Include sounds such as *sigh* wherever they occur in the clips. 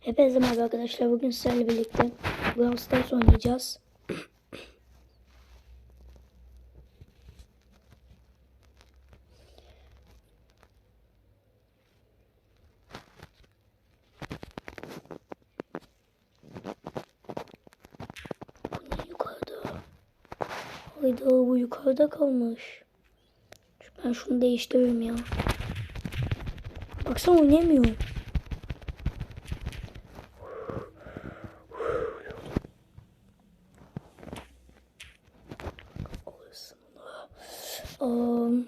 Hepinize merhaba arkadaşlar. Bugün sizlerle birlikte Brawl Stars oynayacağız. Bu ne yukarıda? Hayda bu yukarıda kalmış. Ben şunu değiştiririm ya. Baksana oynamıyor. Um,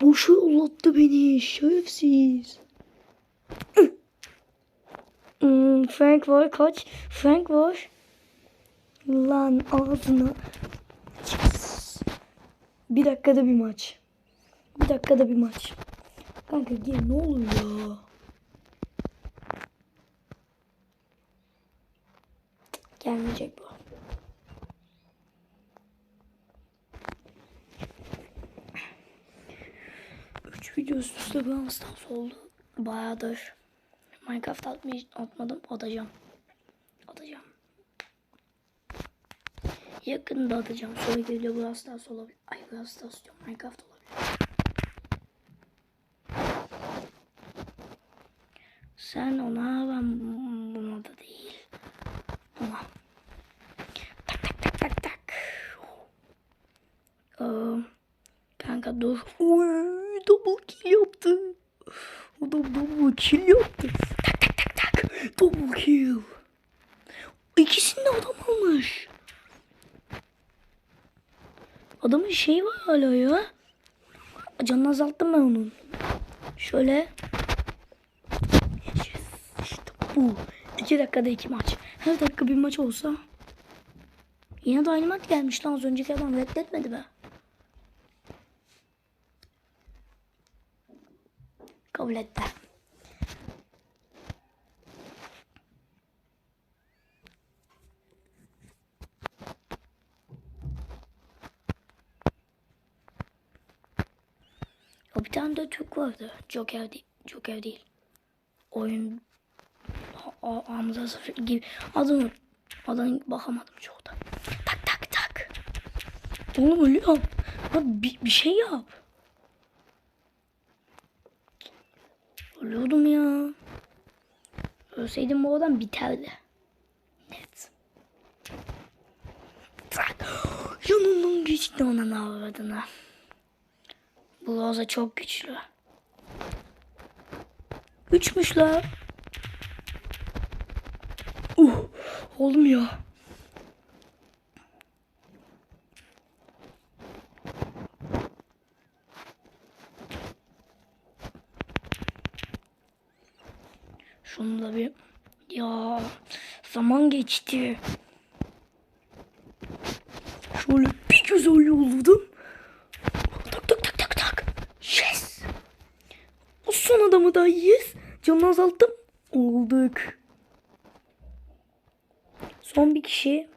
Boşa yollattı beni şerefsiz. *clears throat* Hmm, Frank var kaç? Frank var. Lan ağzına. Bir dakikada bir maç. Bir dakikada bir maç. Kanka gel ne olur ya. Gelmeyecek bu. Üç video üst üste Brawl Stars oldu. Bayağıdır. Minecraft atmay atmadım. Atacağım. Atacağım. Yakında atacağım. Sonraki video Brawl Stars olabilir. Ay Brawl Stars diyorum. Minecraft olabilir. Sen ona ben buna da değil. Ona. Tak tak tak tak tak. Ee, kanka dur. Uy, double kill yaptı. O da double kill yaptı. Tak tak tak tak. Double kill. İkisini de adam almış. Adamın şeyi var hala ya. Canını azalttım ben onun. Şöyle. İşte bu. İki dakikada iki maç. Her dakika bir maç olsa. Yine de aynı maç gelmiş lan az önceki adam reddetmedi be. Kabul etti. O bir tane de Türk vardı. Joker değil. Joker değil. Oyun Hamza Sıfır gibi. Adını adını bakamadım çok da. Tak tak tak. Oğlum ölüyorum. Lan bir, bir şey yap. Ölüyordum ya. Ölseydim bu adam biterdi. Net. Tak. Yanından geçti ona avradına. Bu Roza çok güçlü. Güçmüş la. Uh, oğlum ya. Şunu bir ya zaman geçti. Şöyle bir güzel yolladım. Tak tak tak tak tak. Yes. O son adamı da yes. Canını azalttım. Olduk. Son bir kişi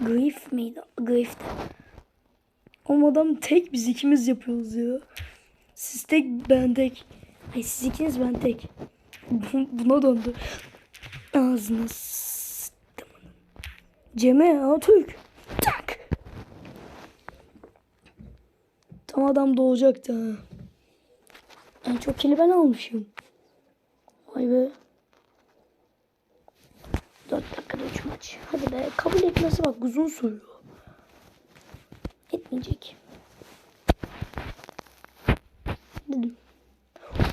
Griff miydi? Griff'ti. Ama adam tek biz ikimiz yapıyoruz ya. Siz tek ben tek. Ay siz ikiniz ben tek. Bu- Buna döndü. Ağzına sıktım. Cem'e Atürk. Tak. Tam adam doğacaktı ha. En çok kili ben almışım. Vay be. 4 dakikada 3 maç. Hadi be kabul etmesi bak uzun sürüyor. Etmeyecek. Dedim.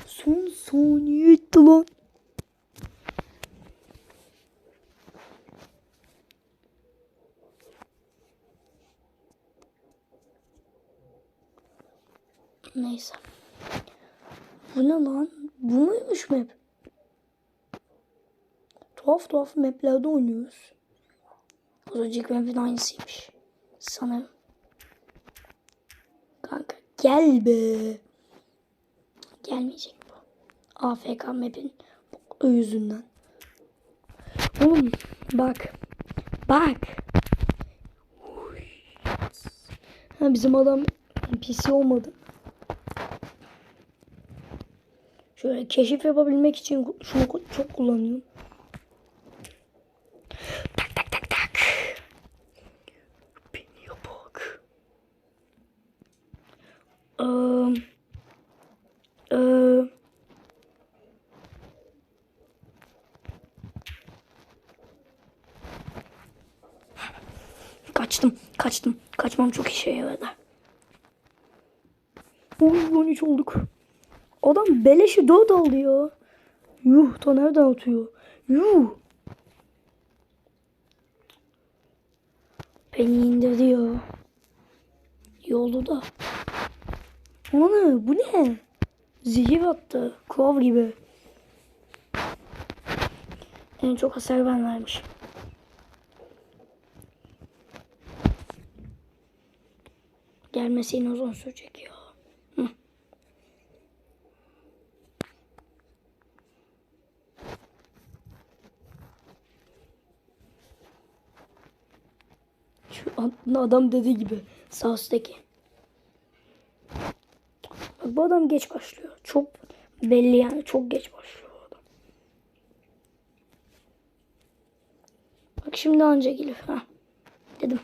Son saniye etti lan. Neyse. Bu ne lan? Bu muymuş map? Tuhaf tuhaf maplerde oynuyoruz. Az önceki mapin aynısıymış. Sanırım. Kanka gel be. Gelmeyecek bu. AFK map'in yüzünden. Oğlum bak. Bak. Ha, bizim adam NPC olmadı. Şöyle keşif yapabilmek için şunu çok kullanıyorum. Tak tak tak tak. Beni yapak. Um, Kaçtım, kaçtım. Kaçmam çok işe yaradı. Uy 13 olduk. Adam beleşi 4 aldı ya. Yuh da nereden atıyor? Yuh. Beni indirdi ya. Da. Ana bu ne? Zehir attı. Kov gibi. En çok hasar ben vermişim. Gelmesi yine uzun sürecek ya. Adam dediği gibi sağ. Bak bu adam geç başlıyor. Çok belli yani çok geç başlıyor adam. Bak şimdi anca gelir. Ha. Dedim.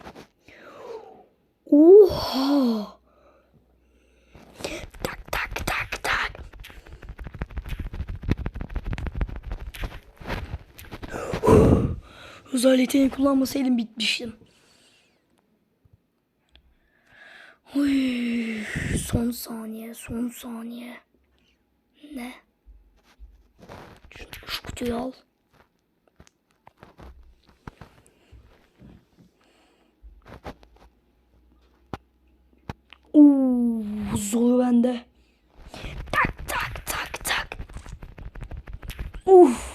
Oha. Tak tak tak tak. *gasps* Özel yeteneği kullanmasaydım bitmiştim. Oy, son saniye, son saniye. Ne? Şu, şu kutuyu al. Oo, zor bende. Tak tak tak tak. Uf.